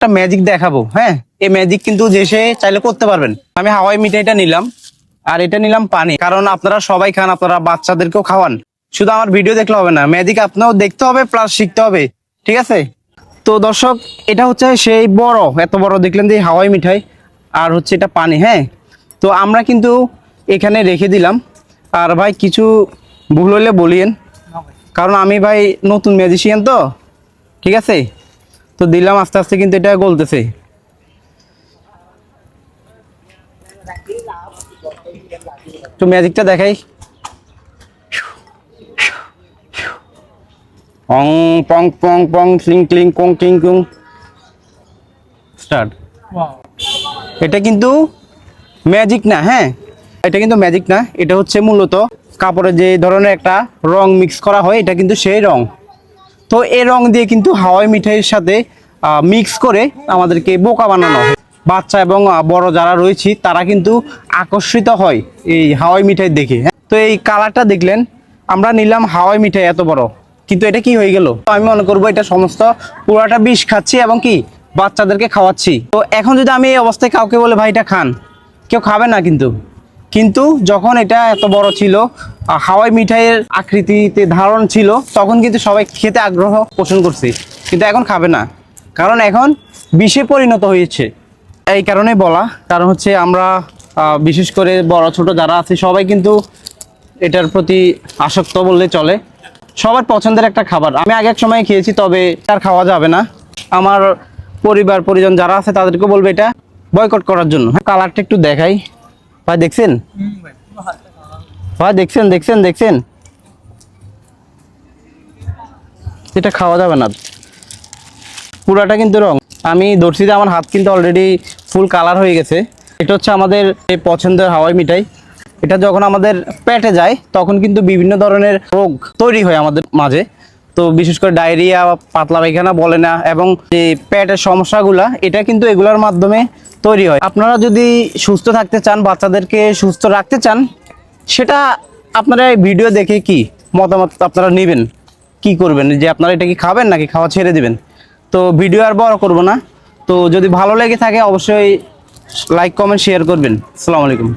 একটা ম্যাজিক দেখাবো হ্যাঁ? এই ম্যাজিক কিন্তু যে সে চাইলে করতে পারবেন। আমি হাওয়াই মিঠাইটা নিলাম, আর এটা নিলাম পানি। কারণ আপনারা সবাই খান, আপনারা বাচ্চাদেরকেও খাওয়ান। শুধু আমার ভিডিও দেখলে হবে না ম্যাজিক আপনারও দেখতে হবে প্লাস শিখতে হবে। ঠিক আছে? তো দর্শক, এটা হচ্ছে সেই বড়, এত বড় দেখলেন যে হাওয়াই মিঠাই, আর হচ্ছে এটা পানি হ্যাঁ? তো আমরা কিন্তু এখানে রেখে দিলাম। আর ভাই, কিছু ভুল হলে বলিয়েন। কারণ আমি ভাই নতুন ম্যাজিশিয়ান তো। ঠিক আছে? তো দিলাম আস্তে আস্তে কিন্তু এটা গলতেছে। তো ম্যাজিকটা দেখাই। অং পং পং পং ক্লিং ক্লিং কং ক্লিং কুং। স্টার্ট এটা কিন্তু ম্যাজিক না হ্যাঁ? এটা কিন্তু ম্যাজিক না এটা হচ্ছে মূলত কাপড়ে যে ধরনের একটা রং মিক্স করা হয় এটা কিন্তু সেই রং। তো এই রং দিয়ে কিন্তু হাওয়াই মিঠাইয়ের সাথে মিক্স করে আমাদেরকে বোকা বানানো হয়। বাচ্চা এবং বড় যারা রয়েছি, তারা কিন্তু আকর্ষিত হয় এই হাওয়াই মিঠাই দেখে? তো এই কালারটা দেখলেন, আমরা নিলাম হাওয়াই মিঠাই এত বড়। কিন্তু এটা কি হয়ে গেল? আমি মনে করব এটা সমস্ত পুরাটা বিষ খাচ্ছি এবং কি বাচ্চাদেরকে খাওয়াচ্ছি। তো এখন যদি আমি এই অবস্থায় কাউকে বলে, ভাই, এটা খান। কেউ খাবে না কিন্তু। কিন্তু যখন এটা এত বড় ছিল হাওয়াই মিঠাইয়ের আকৃতিতে ধারণ ছিল, তখন কিন্তু সবাই খেতে আগ্রহ পোষণ করছে। কিন্তু এখন খাবে না। কারণ এখন বিষে পরিণত হয়েছে। এই কারণে বলা, কারণ হচ্ছে আমরা বিশেষ করে বড়, ছোট যারা আছে, সবাই কিন্তু এটার প্রতি আসক্ত বললে চলে। সবার পছন্দের একটা খাবার। আমি আগে এক সময় খেয়েছি, তবে তার খাওয়া যাবে না। আমার পরিবার, পরিজন যারা আছে, তাদেরকে বলবে এটা বয়কট করার জন্য। কালারটা একটু দেখাই। ভাই, দেখছেন? ভাই, দেখছেন দেখছেন দেখছেন? এটা খাওয়া যাবে না। পুরাটা কিন্তু রং। আমি দর্শিতে আমার হাত কিন্তু অলরেডি ফুল কালার হয়ে গেছে। এটা হচ্ছে আমাদের পছন্দের হাওয়াই মিঠাই। এটা যখন আমাদের পেটে যায়, তখন কিন্তু বিভিন্ন ধরনের রোগ তৈরি হয় আমাদের মাঝে। তো বিশেষ করে ডায়রিয়া, পাতলা পায়খানা বলে না, এবং যে পেটের সমস্যাগুলা, এটা কিন্তু এগুলোর মাধ্যমে তৈরি হয়। আপনারা যদি সুস্থ থাকতে চান, বাচ্চাদেরকে সুস্থ রাখতে চান, সেটা আপনারা ভিডিও দেখে কি মতামত আপনারা নেবেন? কি করবেন? যে আপনারা এটা কি খাবেন নাকি খাওয়া ছেড়ে দিবেন? তো ভিডিও আর বড় করব না। তো যদি ভালো লেগে থাকে, অবশ্যই লাইক কমেন্ট শেয়ার করবেন। আসসালামু আলাইকুম।